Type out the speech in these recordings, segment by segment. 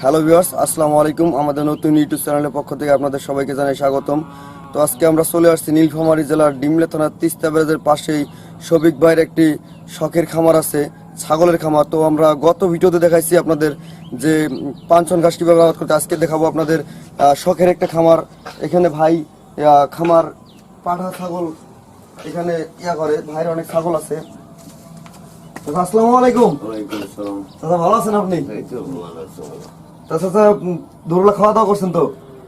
Hello viewers, আসসালামু আলাইকুম। আমাদের নতুন ইউটিউব চ্যানেলের পক্ষ থেকে আপনাদের সবাইকে জানাই স্বাগতম। তো আজকে আমরা চলে আসছি নীলফামারী জেলার ডিমলে থানার তিস্তা ব্যারেজের পাশেই শফিক ভাইয়ের একটি শখের খামার আছে, ছাগলের খামার। তো আমরা গত ভিডিওতে দেখাইছি আপনাদের যে পাঁচন ঘাস কীভাবে আবাদ করতে আজকে দেখাবো আপনাদের শখের একটা খামার। এখানে ভাই খামার পাঠা ছাগল এখানে ইয়া করে, ভাইয়ের অনেক ছাগল আছে। আসসালামু আলাইকুম। দাদা ভালো আছেন আপনি? তাছাড়া দুপুরবেলা খাওয়া দাওয়া করছেন তো?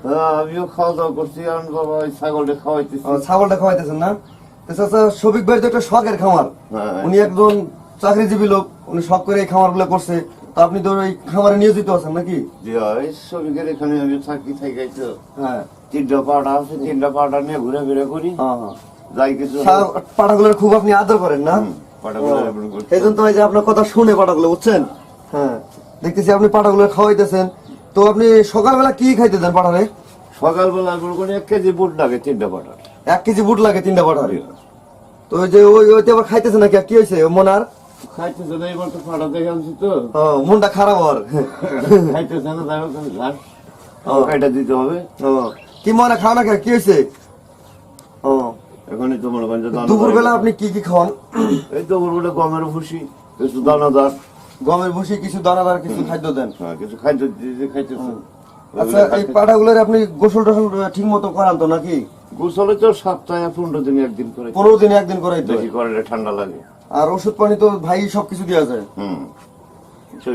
হ্যাঁ, আমিও খাওয়া দাওয়া করছি কারণ বাবা ওই ছাগলটা খাওয়াইতেছি। ছাগলটা খাওয়াইতেছেন না? তাছাড়া শফিক ভাইয়ের তো একটা শখের খামার। হ্যাঁ। উনি একজন চাকরিজীবী লোক উনি শখ করে এই খামারগুলো করছে। তো আপনি তো এই খামারে নিয়োজিত আছেন নাকি? হয় শ্রমিকের এখানে আমি থাকি থাকি তো। হ্যাঁ। তিনটা পাটা আছে তিনটা পাটা নিয়ে ঘুরে ফিরে করি। হ্যাঁ, হ্যাঁ। যাই কিছু পাঠাগুলোর খুব আপনি আদর করেন না? পাটা ঘুরে। এই জন্য তো এই যে আপনার কথা শুনে পাঠাগুলো বুঝছেন? হ্যাঁ। দেখতেছি আপনি পাঠাগুলো খাওয়াইতেছেন। তো আপনি সকালবেলা কি খাইতে দেন পাঠারে সকালবেলা করে করে এক কেজি বুট লাগে তিনটা পাটা এক কেজি বুট লাগে তিনটা পাঠারে তো ওই যে ওই ওইতে আবার খাইতেছে নাকি? কি হয়েছে? মনার? খাইতেছে না এবার তো পাটা দেখে আনছি তো। মনটা খারাপ আর খাইতেছে না তাই ঘাস কাইটা দিতে হবে। কি মনে খাও না কি হয়েছে? তো মনে করেন যে দানা দুপুর বেলা পাই। আপনি কি কি খাওয়ান? এই তো বলে গমের ভুসি কিছু দানাদার। গমের ভুসি কিছু দানাদার কিছু খাদ্য দেন। হ্যাঁ কিছু খাইতে দিতে খাইতেছে আচ্ছা এই পাঠাগুলোর আপনি গোসল টোসল ঠিক মতো করান তো নাকি? গোসলে তো সপ্তাহে পনেরো দিন একদিন করে। পনেরো দিনে একদিন করাই বেশি করলে ঠান্ডা লাগে। আর ওষুধ পানি তো ভাই সবকিছু দেওয়া যায়। হুম।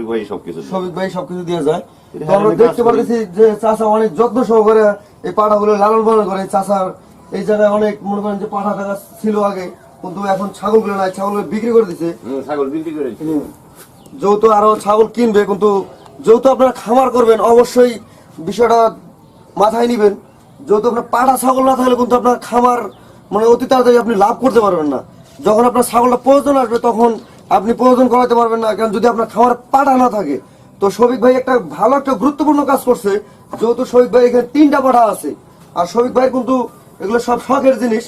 ভাই সবকিছু ভাই সবকিছু দেওয়া যায়। তো আমরা দেখতে পারতেছি যে চাষা অনেক যত্ন সহকারে এই পাঠাগুলো লালন পালন করে চাষার এই জায়গায় অনেক মনে করেন যে পাঠা টাকা ছিল আগে কিন্তু এখন ছাগলগুলো নাই ছাগলগুলো বিক্রি করে দিছে। হুম, ছাগল বিক্রি করে যেহেতু আরও ছাগল কিনবে কিন্তু যেহেতু আপনারা খামার করবেন অবশ্যই বিষয়টা মাথায় নিবেন। যেহেতু আপনার পাড়া ছাগল না থাকলে কিন্তু আপনার খামার মানে অতি তাড়াতাড়ি আপনি লাভ করতে পারবেন না। যখন আপনার ছাগলটা প্রয়োজন আসবে তখন আপনি প্রয়োজন করাতে পারবেন না কারণ যদি আপনার খামার পাড়া না থাকে। তো শফিক ভাই একটা ভালো একটা গুরুত্বপূর্ণ কাজ করছে। যেহেতু শফিক ভাই এখানে তিনটা পাঠা আছে। আর শফিক ভাই কিন্তু এগুলো সব শখের জিনিস।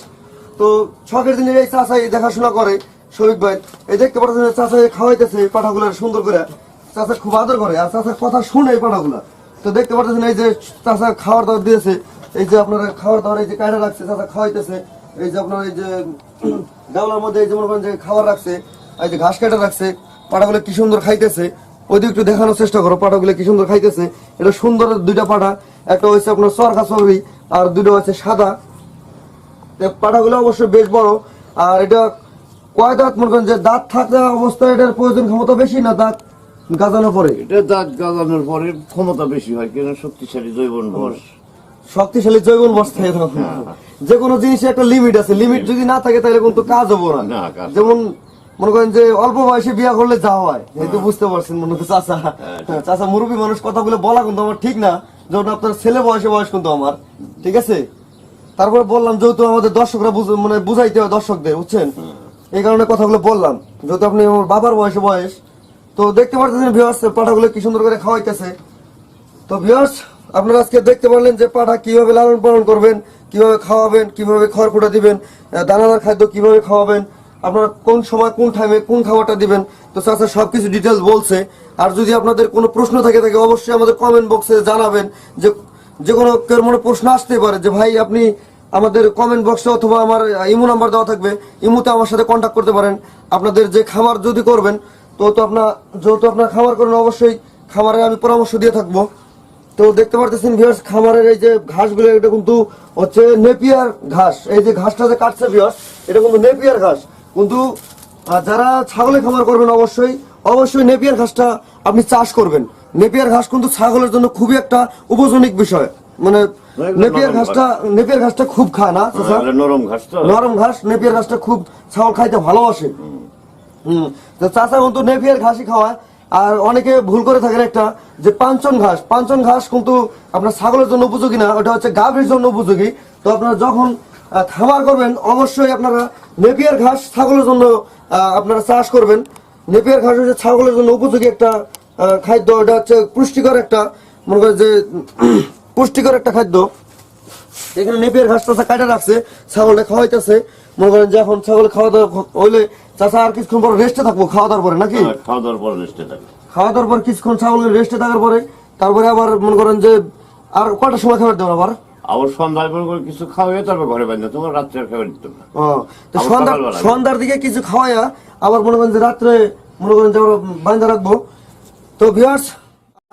তো শখের জিনিস এই চাষাই দেখাশোনা করে শফিক ভাই। এই দেখতে পাচ্ছেন চাষাই খাওয়াইতেছে পাঠাগুলো সুন্দর করে। চাষা খুব আদর করে আর চাষার কথা শুনে এই পাঠাগুলা। তো দেখতে পাচ্ছেন এই যে চাষা খাওয়ার দাওয়ার দিয়েছে, এই যে আপনারা খাওয়ার দাওয়ার এই যে কায়রা রাখছে চাষা খাওয়াইতেছে, এই যে আপনার এই যে গাওলার মধ্যে এই যে মনে যে খাওয়ার রাখছে, এই যে ঘাস কাটা রাখছে, পাঠাগুলো কি সুন্দর খাইতেছে। ওই একটু দেখানোর চেষ্টা করো, পাঠাগুলো কি সুন্দর খাইতেছে। এটা সুন্দর দুইটা পাঠা, একটা হচ্ছে আপনার সরকা চর্বি আর দুটো হচ্ছে সাদা। এই পাঠাগুলো অবশ্যই বেশ বড়। আর এটা কয় দাঁত মনে করেন যে দাঁত থাকা অবস্থায় এটার প্রয়োজন ক্ষমতা বেশি না দাঁত গাজানো পরে? এটা দাঁত গাজানোর পরে ক্ষমতা বেশি হয় কেন? শক্তিশালী জৈবন বস শক্তিশালী জৈবন বস্তা যে কোনো জিনিসের একটা লিমিট আছে। লিমিট যদি না থাকে তাহলে কিন্তু কাজ হব না। যেমন মনে করেন যে অল্প বয়সে বিয়া করলে যা হয় এই তো বুঝতে পারছেন মনে হচ্ছে চাচা। হ্যাঁ, চাচা মুরব্বী মানুষ কথাগুলো বলা কিন্তু আমার ঠিক না। যেমন আপনার ছেলে বয়সে বয়স কিন্তু আমার ঠিক আছে? তারপরে বললাম যেহেতু আমাদের দর্শকরা বুঝ- মানে বুঝাইতে হয় দর্শকদের বুঝছেন? এই কারণে কথাগুলো বললাম। যেহেতু আপনি আমার বাবার বয়সে বয়স তো দেখতে পারতেছেন ভিউয়ার্স পাঠাগুলো কি সুন্দর করে খাওয়াইতেছে। তো ভিউয়ার্স আপনারা আজকে দেখতে পারলেন যে পাঠা কীভাবে লালন পালন করবেন কীভাবে খাওয়াবেন কীভাবে খড় দিবেন দানাদার খাদ্য কীভাবে খাওয়াবেন আপনারা কোন সময় কোন টাইমে কোন খাবারটা দিবেন। তো চাচা সবকিছু ডিটেলস বলছে। আর যদি আপনাদের কোনো প্রশ্ন থাকে থাকে অবশ্যই আমাদের কমেন্ট বক্সে জানাবেন যে যে কোনো কেউ মনে প্রশ্ন আসতে পারে যে ভাই আপনি আমাদের কমেন্ট বক্সে অথবা আমার ইমো নাম্বার দেওয়া থাকবে। ইমোতে আমার সাথে কন্ট্যাক্ট করতে পারেন। আপনাদের যে খাবার যদি করবেন, তো তো আপনার যেহেতু আপনার খাবার করেন, অবশ্যই খামারে আমি পরামর্শ দিয়ে থাকব। তো দেখতে পারতেছেন ভিউয়ার্স খামারের এই যে ঘাসগুলো, এটা কিন্তু হচ্ছে নেপিয়ার ঘাস। এই যে ঘাসটা যে কাটছে ভিউয়ার্স এটা কিন্তু নেপিয়ার ঘাস। কিন্তু যারা ছাগলের খামার করবেন, অবশ্যই অবশ্যই নেপিয়ার ঘাসটা আপনি চাষ করবেন। নেপিয়ার ঘাস কিন্তু ছাগলের জন্য খুবই একটা উপজনিক বিষয়। মানে নেপিয়ার ঘাসটা নেপিয়ার ঘাসটা খুব খায় না নরম ঘাস নরম ঘাস নেপিয়ার ঘাসটা খুব ছাগল খাইতে ভালোবাসে। হুম। তো চাষা কিন্তু নেপিয়ার ঘাসই খাওয়ায়। আর অনেকে ভুল করে থাকেন একটা যে পাঞ্চন ঘাস। পাঞ্চন ঘাস কিন্তু আপনার ছাগলের জন্য উপযোগী না ওটা হচ্ছে গাভীর জন্য উপযোগী। তো আপনারা যখন খামার করবেন অবশ্যই আপনারা নেপিয়ার ঘাস ছাগলের জন্য আহ, আপনারা চাষ করবেন। নেপিয়ার ঘাস হচ্ছে ছাগলের জন্য উপযোগী একটা আহ, খাদ্য। এটা হচ্ছে পুষ্টিকর একটা মনে করেন যে পুষ্টিকর একটা খাদ্য। এখানে নেপিয়ার ঘাসটা কাটা রাখছে ছাগলে খাওয়াইতেছে। মনে করেন যে এখন ছাগল খাওয়া দাওয়া হইলে চাষা আর কিছুক্ষণ পর রেস্টে থাকব খাওয়া দাওয়ার পরে নাকি? আর খাওয়া দাওয়ার পর রেস্টে থাকে খাওয়া দাওয়ার পর কিছুক্ষণ ছাগল রেস্টে থাকার পরে তারপরে আবার মনে করেন যে আর কটার সময় খাবার দেবেন আবার? আবার সন্ধ্যার পর কিছু খাওয়াই তারপর ঘরে বান্ধব তোমার রাত্রে আর খাবার দিত না তো আবার সন্ধ্যা সন্ধ্যার দিকে কিছু খাওয়াইয়া আবার মনে করেন যে রাত্রে মনে করেন যে বান্ধা রাখব। তো ভিউয়ার্স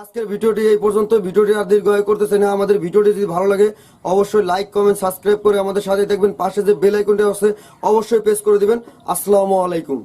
আজকের ভিডিওটি এই পর্যন্ত। ভিডিওটি আর দীর্ঘ করতেছে না। আমাদের ভিডিওটি যদি ভালো লাগে, অবশ্যই লাইক কমেন্ট সাবস্ক্রাইব করে আমাদের সাথে দেখবেন পাশে যে বেল আইকনটি আছে, অবশ্যই প্রেস করে দিবেন। আসসালামু আলাইকুম।